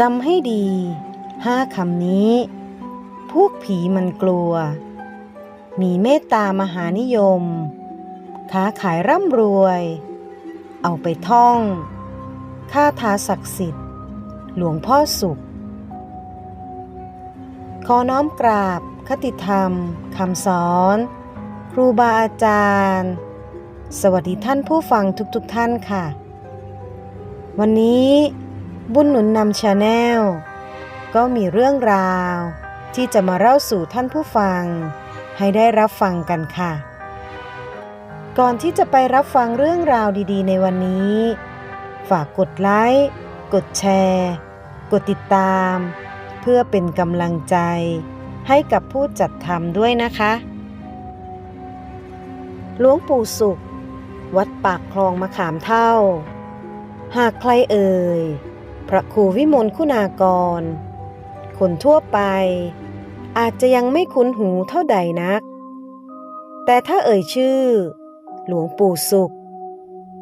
จำให้ดีห้าคำนี้ พวกผีมันกลัว มีเมตตามหานิยม ค้าขายร่ำรวย เอาไปท่องค่าทาศักดิ์สิทธิ์ หลวงพ่อสุข ขอน้อมกราบ คติธรรมคำสอน ครูบาอาจารย์ สวัสดีท่านผู้ฟังทุกๆทท่านค่ะ วันนี้ บุญหนุนนำชาแนลก็มีเรื่องราว ที่จะมาเล่าสู่ท่านผู้ฟัง ให้ได้รับฟังกันค่ะ ก่อนที่จะไปรับฟังเรื่องราวดีๆ ในวันนี้ ฝากกดไลค์กดแชร์ กดติดตาม เพื่อเป็นกำลังใจ ให้กับผู้จัดทำด้วยนะคะหลวงปู่สุข วัดปากคลองมะขามเท่า หากใครเอ่ย พระครูวิมลคุณากร คนทั่วไป อาจจะยังไม่คุ้นหูเท่าใดนัก แต่ถ้าเอ่ยชื่อ หลวงปู่สุข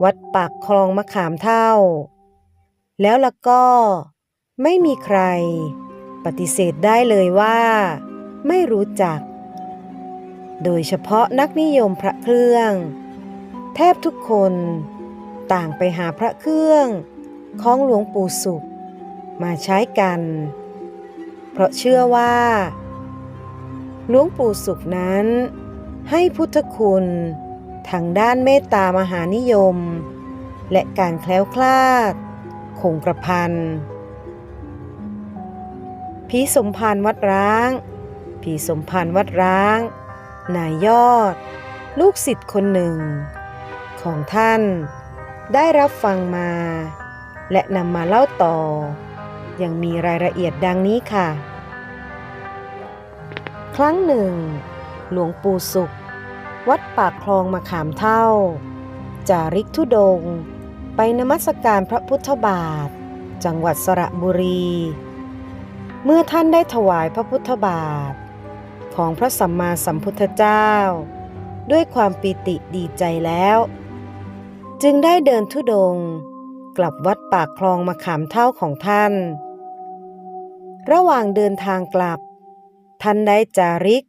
วัดปากคลองมะขามเท่า แล้วละก็ไม่มีใครปฏิเสธได้เลยว่า ไม่รู้จัก โดยเฉพาะนักนิยมพระเครื่อง แทบทุกคน ต่างไปหาพระเครื่อง ของหลวงปู่สุข มาใช้กัน เพราะเชื่อว่า หลวงปู่สุขนั้น ให้พุทธคุณทางด้านเมตตามหานิยม และการแคล้วคลาด คงกระพันผีสมภารวัดร้าง ผีสมภารวัดร้าง นายยอด ลูกศิษย์คนหนึ่ง ของท่านได้รับฟังมา และนำมาเล่าต่อ ยังมีรายละเอียดดังนี้ค่ะ ครั้งหนึ่ง หลวงปู่สุข วัดปากคลองมาขามเท่า จาริกทุดง ไปนมัสการพระพุทธบาท จังหวัดสระบุรี เมื่อท่านได้ถวายพระพุทธบาท ของพระสัมมาสัมพุทธเจ้า ด้วยความปีติดีใจแล้ว จึงได้เดินทุดง กลับวัดปากคลองมาขามเท่าของท่าน ระหว่างเดินทางกลับ ท่านได้จาริก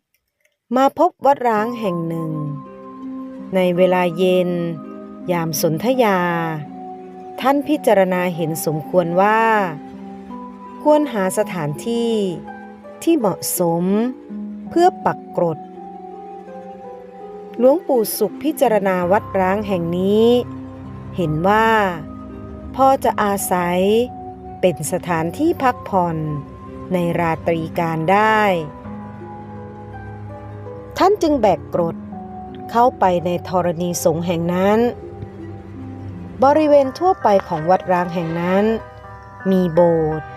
มาพบวัดร้างแห่งหนึ่ง ในเวลาเย็น ยามสนธยา ท่านพิจารณาเห็นสมควรว่า ควรหาสถานที่ที่เหมาะสมเพื่อปักกรดหลวงปู่สุขพิจารณาวัดร้างแห่งนี้ เห็นว่า พอจะอาศัยเป็นสถานที่พักผ่อนในราตรีการได้ ท่านจึงแบกกรดเข้าไปในธรณีสงแห่งนั้น บริเวณทั่วไปของวัดร้างแห่งนั้น มีโบสถ์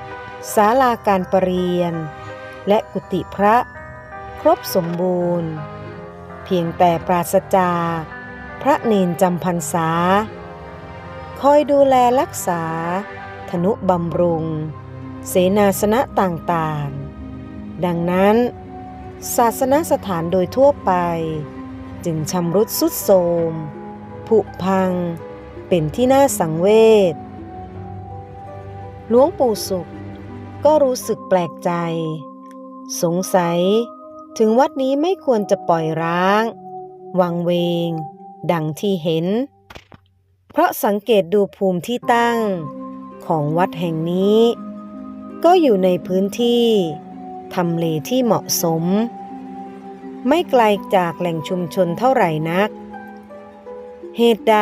ศาลาการประเรียน และกุฏิพระครบสมบูรณ์ เพียงแต่ปราศจากพระเนนจำพรรษา คอยดูแลรักษา ธนุบำรุง เสนาสนะต่างๆ ดังนั้น ศาสนสถานโดยทั่วไป จึงชำรุดสุดโทรมผุพัง เป็นที่น่าสังเวชหลวงปู่สุข ก็รู้สึกแปลกใจ สงสัยถึงวัดนี้ไม่ควรจะปล่อยร้าง วังเวง ดังที่เห็น เพราะสังเกตดูภูมิที่ตั้งของวัดแห่งนี้ ก็อยู่ในพื้นที่ทำเลที่เหมาะสม ไม่ไกลจากแหล่งชุมชนเท่าไหร่นัก เหตุใด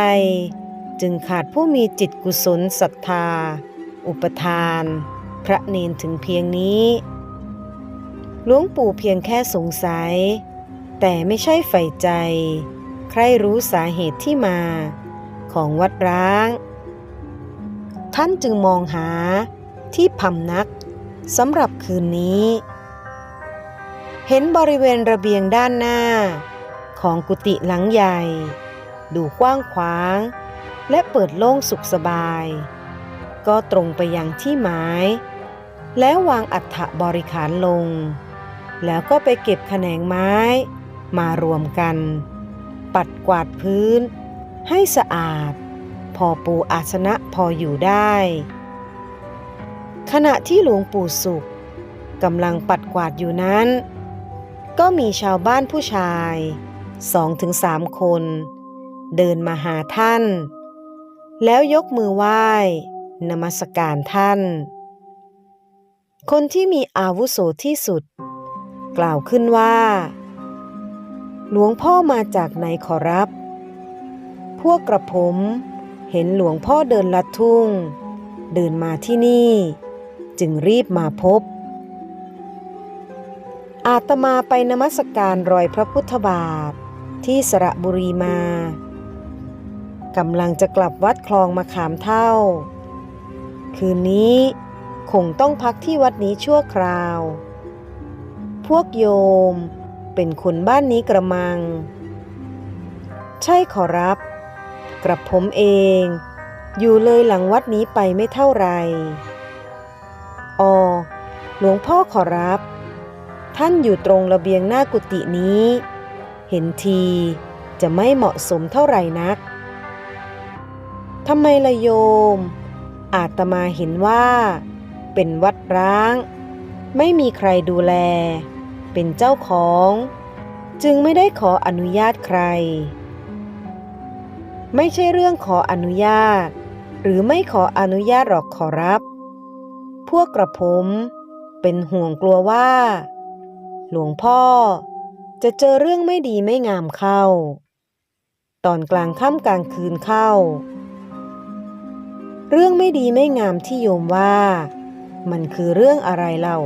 จึงขาดผู้มีจิตกุศลศรัทธา อุปทาน พระเนนถึงเพียงนี้หลวงปู่เพียงแค่สงสัย แต่ไม่ใช่ใฝ่ใจ ใครรู้สาเหตุที่มา ของวัดร้าง ท่านจึงมองหาที่พำนักสำหรับคืนนี้ เห็นบริเวณระเบียงด้านหน้า ของกุฏิหลังใหญ่ ดูกว้างขวาง และเปิดโล่งสุขสบาย ก็ตรงไปยังที่หมาย แล้ววางอัฐบริขารลง แล้วก็ไปเก็บแขนงไม้มารวมกัน ปัดกวาดพื้น ให้สะอาด พอปูอาสนะพออยู่ได้ ขณะที่หลวงปู่สุขกำลังปัดกวาดอยู่นั้น ก็มีชาวบ้านผู้ชายสองถึงสามคน เดินมาหาท่าน แล้วยกมือไหว้นมัสการท่าน คนที่มีอาวุโสที่สุด กล่าวขึ้นว่า หลวงพ่อมาจากไหนขอรับ พวกกระผม เห็นหลวงพ่อเดินลัดทุ่ง เดินมาที่นี่ จึงรีบมาพบ อาตมาไปนมัสการรอยพระพุทธบาท ที่สระบุรีมากำลังจะกลับวัดคลองมาขามเท่า คืนนี้คงต้องพักที่วัดนี้ชั่วคราว พวกโยมเป็นคนบ้านนี้กระมัง ใช่ขอรับ กระผมเอง อยู่เลยหลังวัดนี้ไปไม่เท่าไรอ๋อหลวงพ่อขอรับ ท่านอยู่ตรงระเบียงหน้ากุฏินี้ เห็นทีจะไม่เหมาะสมเท่าไหร่นักทำไมละโยม อาตมาเห็นว่า เป็นวัดร้าง ไม่มีใครดูแล เป็นเจ้าของ จึงไม่ได้ขออนุญาตใคร ไม่ใช่เรื่องขออนุญาต หรือไม่ขออนุญาตหรอกขอรับ พวกกระผมเป็นห่วงกลัวว่า หลวงพ่อจะเจอเรื่องไม่ดีไม่งามเข้า ตอนกลางค่ำกลางคืนเข้า เรื่องไม่ดีไม่งามที่โยมว่า มันคือเรื่องอะไรเล่า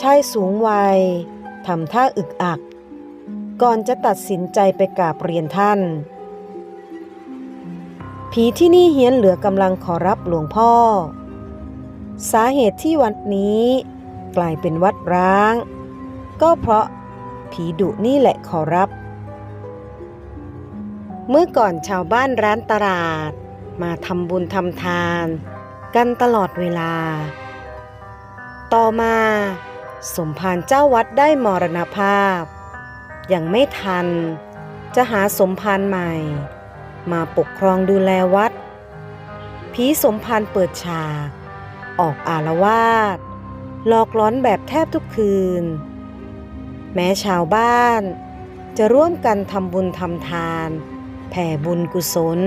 ชายสูงวัยทำท่าอึกอัก ก่อนจะตัดสินใจไปกราบเรียนท่าน ผีที่นี่เฮี้ยนเหลือกำลังขอรับหลวงพ่อ สาเหตุที่วัดนี้กลายเป็นวัดร้าง ก็เพราะผีดุนี่แหละขอรับ เมื่อก่อนชาวบ้านร้านตลาด มาทำบุญทำทาน กันตลอดเวลา ต่อมาสมภารเจ้าวัดได้มรณภาพ ยังไม่ทัน จะหาสมภารใหม่ มาปกครองดูแลวัด ผีสมภารเปิดฉาก ออกอารวาสหลอกล้อนแบบแทบทุกคืน แม้ชาวบ้าน จะร่วมกันทำบุญทำทาน แผ่บุญกุศล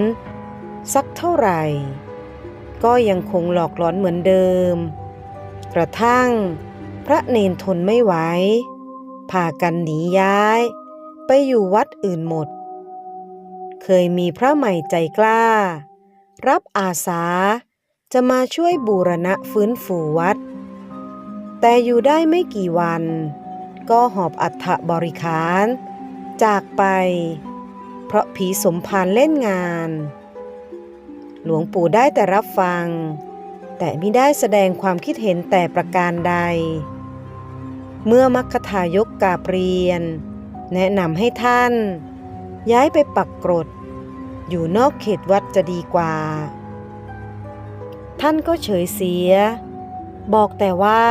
สักเท่าไหร่ ก็ยังคงหลอกหลอนเหมือนเดิม กระทั่งพระเนนทนไม่ไหวพากันหนีย้าย ไปอยู่วัดอื่นหมด เคยมีพระใหม่ใจกล้า รับอาสาจะมาช่วยบูรณะฟื้นฟูวัด แต่อยู่ได้ไม่กี่วัน ก็หอบอัฐบริขาร จากไป เพราะผีสมภารเล่นงาน หลวงปู่ได้แต่รับฟัง แต่ไม่ได้แสดงความคิดเห็นแต่ประการใด เมื่อมัคคทายกกาเปรียน แนะนำให้ท่าน ย้ายไปปักกรด อยู่นอกเขตวัดจะดีกว่า ท่านก็เฉยเสีย บอกแต่ว่า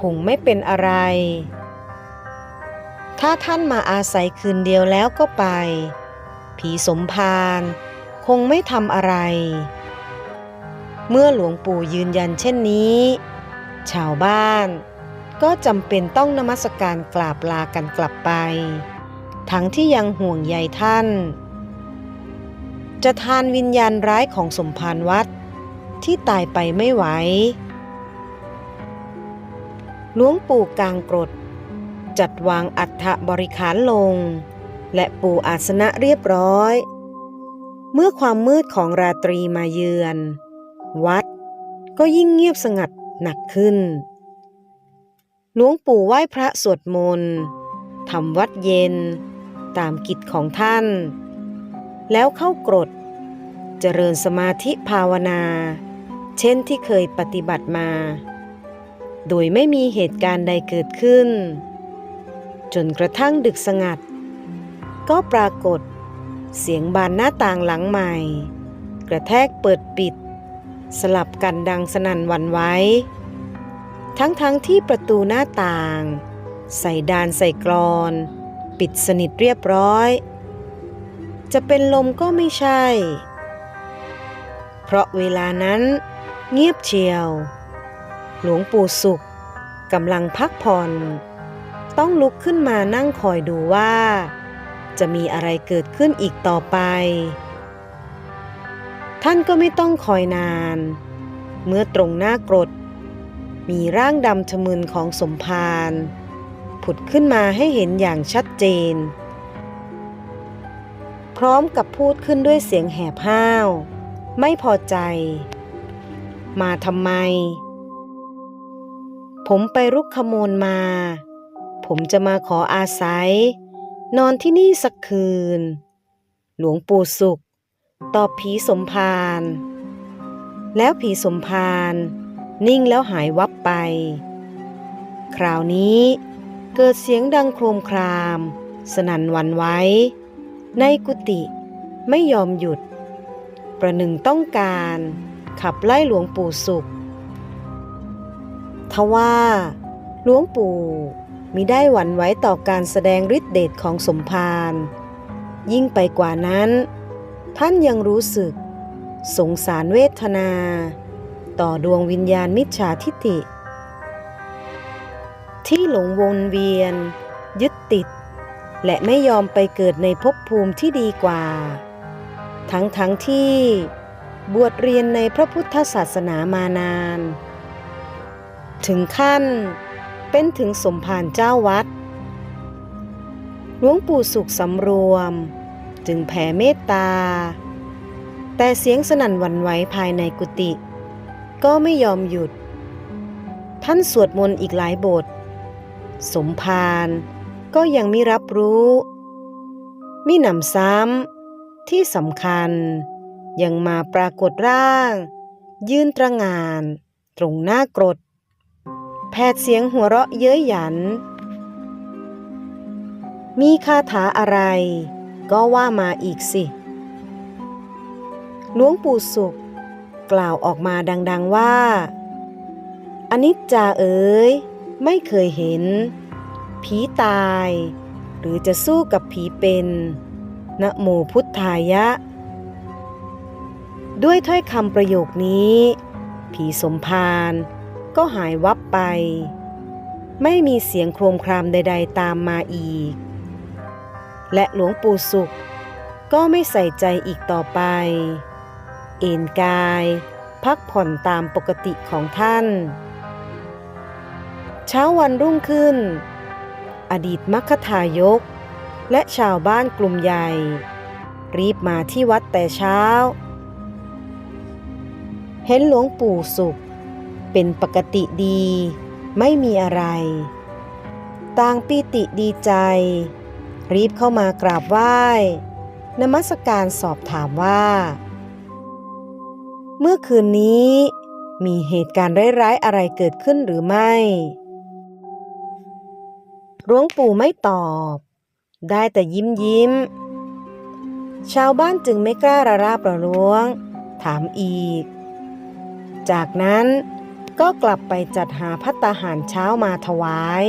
คงไม่เป็นอะไร ถ้าท่านมาอาศัยคืนเดียวแล้วก็ไป ผีสมภารคงไม่ทำอะไร เมื่อหลวงปู่ยืนยันเช่นนี้ ชาวบ้านก็จำเป็นต้องนมัสการกราบลากันกลับไป ทั้งที่ยังห่วงใยท่าน จะทานวิญญาณร้ายของสมภารวัดที่ตายไปไม่ไหวหลวงปู่กลางกรด จัดวางอัฐบริขารลง และปูอาสนะเรียบร้อย เมื่อความมืดของราตรีมาเยือน วัดก็ยิ่งเงียบสงัดหนักขึ้น หลวงปู่ไหว้พระสวดมนต์ทำวัดเย็น ตามกิจของท่าน แล้วเข้ากรด เจริญสมาธิภาวนา เช่นที่เคยปฏิบัติมา โดยไม่มีเหตุการณ์ใดเกิดขึ้น จนกระทั่งดึกสงัด ก็ปรากฏ เสียงบานหน้าต่างหลังใหม่ กระแทกเปิดปิด สลับกันดังสนั่นวันไหว้ทั้งๆทที่ประตูหน้าต่าง ใส่ดานใส่กรอน ปิดสนิทเรียบร้อย จะเป็นลมก็ไม่ใช่ เพราะเวลานั้น เงียบเชียว หลวงปู่สุขกำลังพักผ่อน ต้องลุกขึ้นมานั่งคอยดูว่า จะมีอะไรเกิดขึ้นอีกต่อไป ท่านก็ไม่ต้องคอยนาน เมื่อตรงหน้ากรด มีร่างดำทะมึนของสมภาร ผุดขึ้นมาให้เห็นอย่างชัดเจน พร้อมกับพูดขึ้นด้วยเสียงแหบห้าว ไม่พอใจ มาทำไม ผมไปรุกขโมลมา ผมจะมาขออาศัย นอนที่นี่สักคืน หลวงปู่สุข ตอบผีสมภารแล้วผีสมภารนิ่งแล้วหายวับไป คราวนี้ เกิดเสียงดังโครมคราม สนั่นหวันไหว้ ในกุฏิไม่ยอมหยุด ประหนึ่งต้องการขับไล่หลวงปู่สุข ทว่าหลวงปู่มิได้หวั่นไหวต่อการแสดงฤทธิเดชของสมภารยิ่งไปกว่านั้น ท่านยังรู้สึก สงสารเวทนา ต่อดวงวิญญาณมิจฉาทิฏฐิ ที่หลงวนเวียน ยึดติด และไม่ยอมไปเกิดในภพภูมิที่ดีกว่า ทั้งทั้งที่ บวชเรียนในพระพุทธศาสนามานาน ถึงขั้นเป็นถึงสมภารเจ้าวัด หลวงปู่สุขสำรวม จึงแผ่เมตตา แต่เสียงสนั่นหวั่นไหวภายในกุฏิก็ไม่ยอมหยุด ท่านสวดมนต์อีกหลายบท สมภารก็ยังไม่รับรู้มิหนำซ้ำที่สำคัญ ยังมาปรากฏร่าง ยืนตระงาน ตรงหน้ากรด แผดเสียงหัวเราะเย้ยหยัน มีคาถาอะไร ก็ว่ามาอีกสิ หลวงปู่สุข กล่าวออกมาดัง ๆว่า อนิจจาเอ๋ย ไม่เคยเห็น ผีตาย หรือจะสู้กับผีเป็นนะโมพุทธายะ ด้วยถ้อยคำประโยคนี้ ผีสมภารก็หายวับไป ไม่มีเสียงโครมครามใด ๆ ตามมาอีก และหลวงปู่สุข ก็ไม่ใส่ใจอีกต่อไป เอนกาย พักผ่อนตามปกติของท่าน เช้าวันรุ่งขึ้น อดีตมัคคทายก และชาวบ้านกลุ่มใหญ่ รีบมาที่วัดแต่เช้า เห็นหลวงปู่สุข เป็นปกติดี ไม่มีอะไร ต่างปีติดีใจ รีบเข้ามากราบไหว้ นมัสการสอบถามว่า เมื่อคืนนี้มีเหตุการณ์ร้ายๆอะไรเกิดขึ้นหรือไม่ หลวงปู่ไม่ตอบ ได้แต่ยิ้มยิ้ม ชาวบ้านจึงไม่กล้าระราบระล้วง ถามอีก จากนั้นก็กลับไปจัดหาพัตตาหารเช้ามาถวาย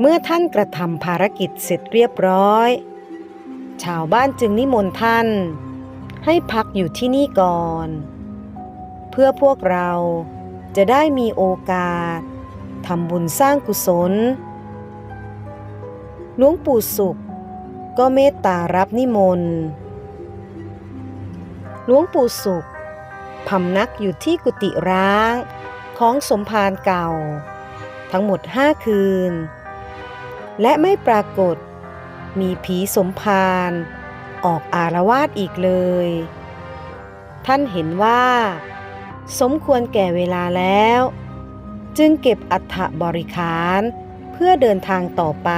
เมื่อท่านกระทำภารกิจเสร็จเรียบร้อย ชาวบ้านจึงนิมนต์ท่าน ให้พักอยู่ที่นี่ก่อน เพื่อพวกเราจะได้มีโอกาส ทำบุญสร้างกุศล หลวงปู่สุข ก็เมตตารับนิมนต์ หลวงปู่สุขพำนักอยู่ที่กุฏิร้าง ของสมภารเก่า ทั้งหมดห้าคืน และไม่ปรากฏ มีผีสมภารออกอารวาสอีกเลย ท่านเห็นว่า สมควรแก่เวลาแล้ว จึงเก็บอัฐบริขารเพื่อเดินทางต่อไป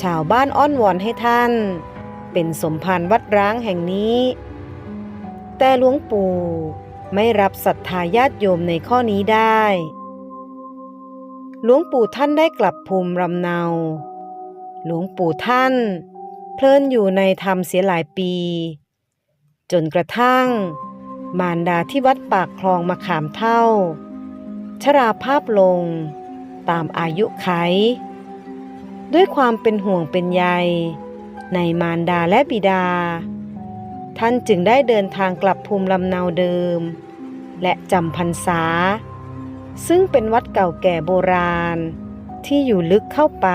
ชาวบ้านอ้อนวอนให้ท่าน เป็นสมภารวัดร้างแห่งนี้ แต่หลวงปู่ไม่รับศรัทธาญาติโยมในข้อนี้ได้ หลวงปู่ท่านได้กลับภูมิลำเนา หลวงปู่ท่าน เพลินอยู่ในธรรมเสียหลายปี จนกระทั่ง มารดาที่วัดปากคลองมาขามเท่า ชราภาพลง ตามอายุไข ด้วยความเป็นห่วงเป็นใย ในมารดาและบิดา ท่านจึงได้เดินทางกลับภูมิลำเนาเดิม และจำพรรษา ซึ่งเป็นวัดเก่าแก่โบราณที่อยู่ลึกเข้าไป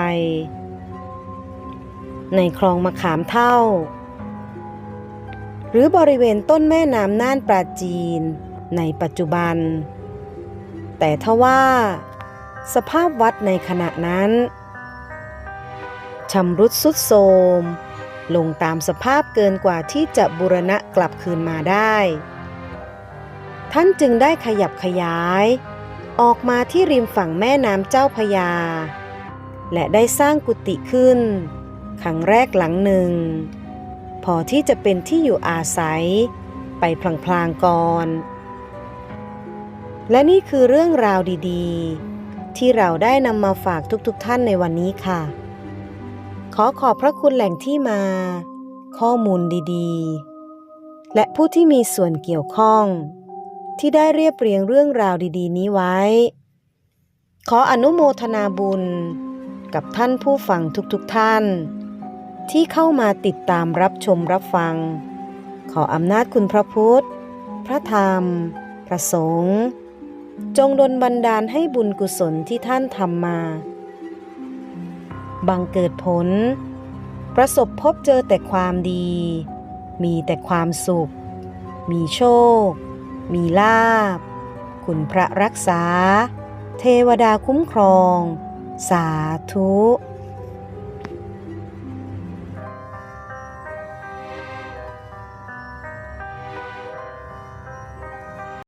ในคลองมะขามเท่า หรือบริเวณต้นแม่น้ำน่านปราจีนในปัจจุบัน แต่ทว่า สภาพวัดในขณะนั้นชำรุดสุดโทรมลงตามสภาพเกินกว่าที่จะบูรณะกลับคืนมาได้ ท่านจึงได้ขยับขยาย ออกมาที่ริมฝั่งแม่น้ำเจ้าพยา และได้สร้างกุฏิขึ้นครั้งแรกหลังหนึ่ง พอที่จะเป็นที่อยู่อาศัย ไปพลางๆก่อน และนี่คือเรื่องราวดีๆ ที่เราได้นำมาฝากทุกๆทท่านในวันนี้ค่ะ ขอขอบพระคุณแหล่งที่มา ข้อมูลดีๆ และผู้ที่มีส่วนเกี่ยวข้อง ที่ได้เรียบเรียงเรื่องราวดีๆ นี้ไว้ ขออนุโมทนาบุญกับท่านผู้ฟังทุกๆทท่าน ที่เข้ามาติดตามรับชมรับฟัง ขออำนาจคุณพระพุทธ พระธรรม พระสงฆ์ จงดลบันดาลให้บุญกุศลที่ท่านทำมา บังเกิดผล ประสบพบเจอแต่ความดี มีแต่ความสุข มีโชค มีลาบ คุณพระรักษา เทวดาคุ้มครอง สาธุ